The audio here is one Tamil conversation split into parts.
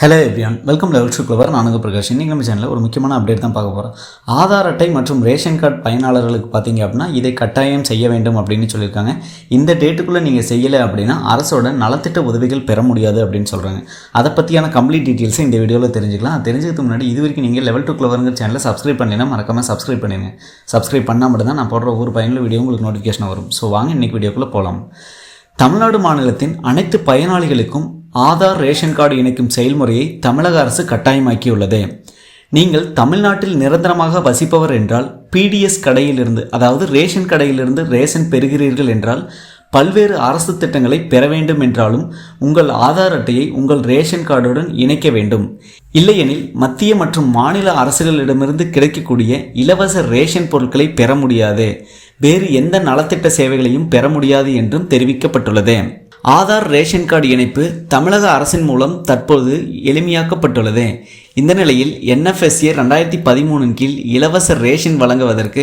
Hello everyone welcome level to நானுங்க பிரகாஷ். இன்றைக்கி நம்ம சேனலில் ஒரு முக்கியமான அப்டேட் தான் பார்க்க போகிறோம் ஆதார் அட்டை மற்றும் ரேஷன் கார்டு பயனாளர்களுக்கு பார்த்தீங்க அப்படின்னா இதை கட்டாயம் செய்ய வேண்டும் அப்படின்னு சொல்லியிருக்காங்க. இந்த டேட்டுக்குள்ளே நீங்கள் செய்யலை அப்படின்னா அரசோட நலத்திட்ட உதவிகள் பெற முடியாது அப்படின்னு சொல்கிறாங்க அதை பற்றியான கம்ப்ளீட் டீட்டெயில்ஸை இந்த வீடியோவில் தெரிஞ்சுக்கலாம். தெரிஞ்சதுக்கு முன்னாடி இது வரைக்கும் நீங்கள் லெவல் டூ கிளவருங்கிற சேனலை சப்ஸ்கிரைப் பண்ணினா மறக்காமல் சப்ஸ்கிரைப் பண்ணிடுங்க சப்ஸ்கிரைப் பண்ணால் மட்டும் தான் நான் போடுற ஒவ்வொரு பயனில் வீடியோ உங்களுக்கு நோட்டிஃபிகேஷன் வரும். ஸோ வாங்க இன்றைக்கி வீடியோக்குள்ளே போகலாம் தமிழ்நாடு மாநிலத்தின் அனைத்து பயனாளிகளுக்கும் ஆதார் ரேஷன் கார்டு இணைக்கும் செயல்முறையை தமிழக அரசு கட்டாயமாக்கியுள்ளது. நீங்கள் தமிழ்நாட்டில் நிரந்தரமாக வசிப்பவர் என்றால் பிடிஎஸ் கடையிலிருந்து அதாவது ரேஷன் கடையிலிருந்து ரேஷன் பெறுகிறீர்கள் என்றால் பல்வேறு அரசு திட்டங்களை பெற வேண்டும் என்றாலும் உங்கள் ஆதார் அட்டையை உங்கள் ரேஷன் கார்டுடன் இணைக்க வேண்டும். இல்லையெனில் மத்திய மற்றும் மாநில அரசுகளிடமிருந்து கிடைக்கக்கூடிய இலவச ரேஷன் பொருட்களை பெற முடியாது. வேறு எந்த நலத்திட்ட சேவைகளையும் பெற முடியாது என்றும் தெரிவிக்கப்பட்டுள்ளது. ஆதார் ரேஷன் கார்டு இணைப்பு தமிழக அரசின் மூலம் தற்போது எளிமையாக்கப்பட்டுள்ளது. இந்த நிலையில் என்எஃப்எஸ்ஏ ரெண்டாயிரத்தி பதிமூணின் கீழ் இலவச ரேஷன் வழங்குவதற்கு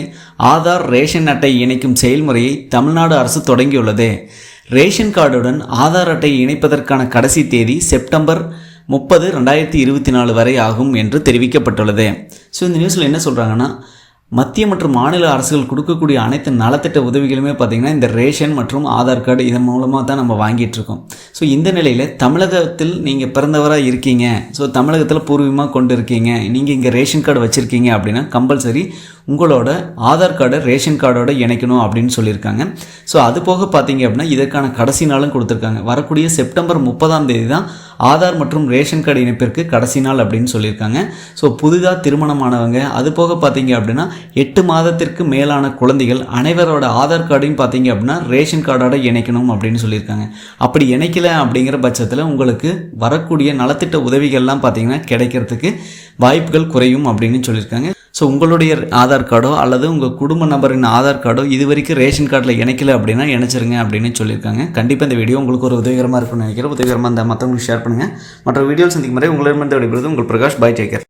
ஆதார் ரேஷன் அட்டை இணைக்கும் செயல்முறையை தமிழ்நாடு அரசு தொடங்கியுள்ளது. ரேஷன் கார்டுடன் ஆதார் அட்டையை இணைப்பதற்கான கடைசி தேதி செப்டம்பர் முப்பது ரெண்டாயிரத்தி இருபத்தி நாலு வரை ஆகும் என்று தெரிவிக்கப்பட்டுள்ளது. ஸோ இந்த நியூஸில் என்ன சொல்கிறாங்கன்னா மத்திய மற்றும் மாநில அரசுகள் கொடுக்கக்கூடிய அனைத்து நலத்திட்ட உதவிகளுமே பார்த்திங்கன்னா இந்த ரேஷன் மற்றும் ஆதார் கார்டு இதன் மூலமாக தான் நம்ம வாங்கிட்டு இருக்கோம். ஸோ இந்த நிலையில் தமிழகத்தில் நீங்கள் பிறந்தவராக இருக்கீங்க. ஸோ தமிழகத்தில் பூர்வீகமாக கொண்டு இருக்கீங்க நீங்கள் இங்கே ரேஷன் கார்டு வச்சுருக்கீங்க அப்படின்னா கம்பல்சரி உங்களோட ஆதார் கார்டை ரேஷன் கார்டோட இணைக்கணும் அப்படின்னு சொல்லியிருக்காங்க. ஸோ அது போக பார்த்தீங்க அப்படின்னா இதற்கான கடைசி நாளும் கொடுத்துருக்காங்க. வரக்கூடிய செப்டம்பர் முப்பதாம் தேதி தான் ஆதார் மற்றும் ரேஷன் கார்டு இணைப்பிற்கு கடைசி நாள் அப்படின்னு சொல்லியிருக்காங்க. ஸோ புதிதாக திருமணமானவங்க அது போக பார்த்தீங்க அப்படின்னா எட்டு மாதத்திற்கு மேலான குழந்தைகள் அனைவரோட ஆதார் கார்டையும் பார்த்தீங்க அப்படின்னா ரேஷன் கார்டோட இணைக்கணும் அப்படின்னு சொல்லியிருக்காங்க. அப்படி இணைக்கல அப்படிங்கிற பட்சத்தில் உங்களுக்கு வரக்கூடிய நலத்திட்ட உதவிகள்லாம் பார்த்தீங்கன்னா கிடைக்கிறதுக்கு வாய்ப்புகள் குறையும் அப்படின்னு சொல்லியிருக்காங்க. ஸோ உங்களுடைய ஆதார் கார்டோ அல்லது உங்கள் குடும்ப நபரின் ஆதார் கார்டோ இது வரைக்கும் ரேஷன் கார்டில் இணைக்கல அப்படின்னா இணைச்சிருங்க அப்படின்னு சொல்லியிருக்காங்க. கண்டிப்பாக இந்த வீடியோ உங்களுக்கு ஒரு உதவிகரமாக இருக்கும்னு நினைக்கிறேன். உதவிகரமாக இந்த மற்றவங்களுக்கு ஷேர் பண்ணுங்கள் மற்ற வீடியோ சந்திக்கும் முறை உங்களிடமிருந்து விடைபெறுவது உங்கள் பிரகாஷ் பாய் டேக்கர்